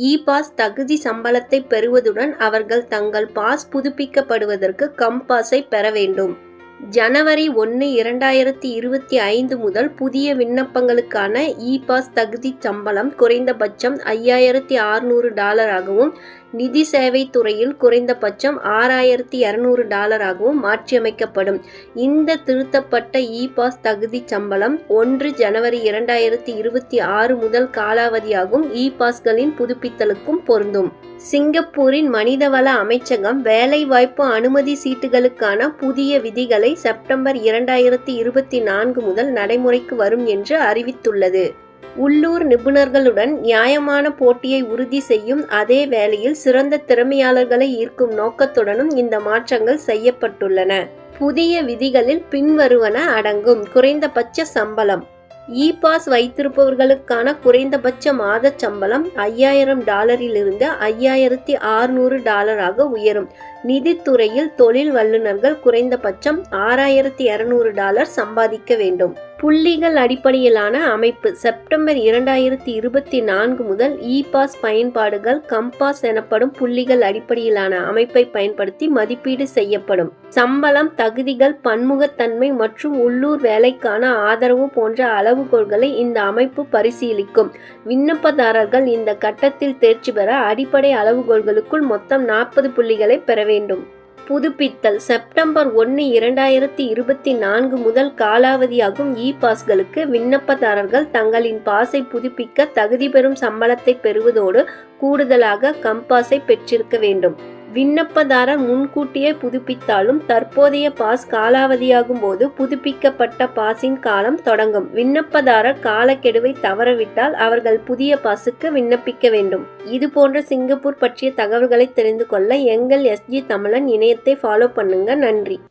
E pass தகுதி சம்பளத்தை பெறுவதுடன் அவர்கள் தங்கள் பாஸ் புதுப்பிக்கப்படுவதற்கு கம் பாஸை பெற வேண்டும். ஜனவரி ஒன்று இரண்டாயிரத்தி இருபத்தி ஐந்து முதல் புதிய விண்ணப்பங்களுக்கான இ பாஸ் தகுதி சம்பளம் குறைந்தபட்சம் ஐயாயிரத்தி அறுநூறு டாலராகவும் நிதி சேவை துறையில் குறைந்தபட்சம் ஆறாயிரத்தி இரநூறு டாலராகவும் மாற்றியமைக்கப்படும். இந்த திருத்தப்பட்ட இ பாஸ் தகுதி சம்பளம் ஒன்று ஜனவரி இரண்டாயிரத்தி இருபத்தி ஆறு முதல் காலாவதியாகும் இ பாஸ்களின் புதுப்பித்தலுக்கும் பொருந்தும். சிங்கப்பூரின் மனிதவள அமைச்சகம் வேலைவாய்ப்பு அனுமதி சீட்டுகளுக்கான புதிய விதிகளை செப்டம்பர் இரண்டாயிரத்தி இருபத்தி நான்கு முதல் நடைமுறைக்கு வரும் என்று அறிவித்துள்ளது. உள்ளூர் நிபுணர்களுடன் நியாயமான போட்டியை உறுதி செய்யும் அதே வேளையில் சிறந்த திறமையாளர்களை ஈர்க்கும் நோக்கத்துடனும் இந்த மாற்றங்கள் செய்யப்பட்டுள்ளன. புதிய விதிகளில் பின்வருவன அடங்கும் குறைந்தபட்ச சம்பளம். E இ பாஸ் வைத்திருப்பவர்களுக்கான குறைந்தபட்ச மாத சம்பளம் ஐயாயிரம் டாலரிலிருந்து ஐயாயிரத்தி ஆறுநூறு டாலராக உயரும். நிதித்துறையில் தொழில் வல்லுநர்கள் குறைந்தபட்சம் ஆறாயிரத்தி இருநூறு டாலர் சம்பாதிக்க வேண்டும். புள்ளிகள் அடிப்படையிலான அமைப்பு. செப்டம்பர் இரண்டாயிரத்தி இருபத்தி நான்கு முதல் இ பாஸ் பயன்பாடுகள் கம்பாஸ் எனப்படும் புள்ளிகள் அடிப்படையிலான அமைப்பை பயன்படுத்தி மதிப்பீடு செய்யப்படும். சம்பளம் தகுதிகள் பன்முகத்தன்மை மற்றும் உள்ளூர் வேலைக்கான ஆதரவு போன்ற அளவுகோல்களை இந்த அமைப்பு பரிசீலிக்கும். விண்ணப்பதாரர்கள் இந்த கட்டத்தில் தேர்ச்சி பெற அடிப்படை அளவுகோல்களுக்குள் மொத்தம் நாற்பது புள்ளிகளை பெற வேண்டும். புதுப்பித்தல். செப்டம்பர் ஒன்று இரண்டாயிரத்தி இருபத்தி நான்கு முதல் காலாவதியாகும் இ பாஸ்களுக்கு விண்ணப்பதாரர்கள் தங்களின் பாஸை புதுப்பிக்க தகுதி பெறும் சம்பளத்தை பெறுவதோடு கூடுதலாக கம்பாஸை பெற்றிருக்க வேண்டும். விண்ணப்பதாரர் முன்கூட்டியே புதுப்பித்தாலும் தற்போதைய பாஸ் காலாவதியாகும் போது புதுப்பிக்கப்பட்ட பாஸின் காலம் தொடங்கும். விண்ணப்பதாரர் காலக்கெடுவை தவறவிட்டால் அவர்கள் புதிய பாஸுக்கு விண்ணப்பிக்க வேண்டும். இது போன்ற சிங்கப்பூர் பற்றிய தகவல்களை தெரிந்து கொள்ள எங்கள் எஸ்ஜி தமிழன் இணையத்தை ஃபாலோ பண்ணுங்க. நன்றி.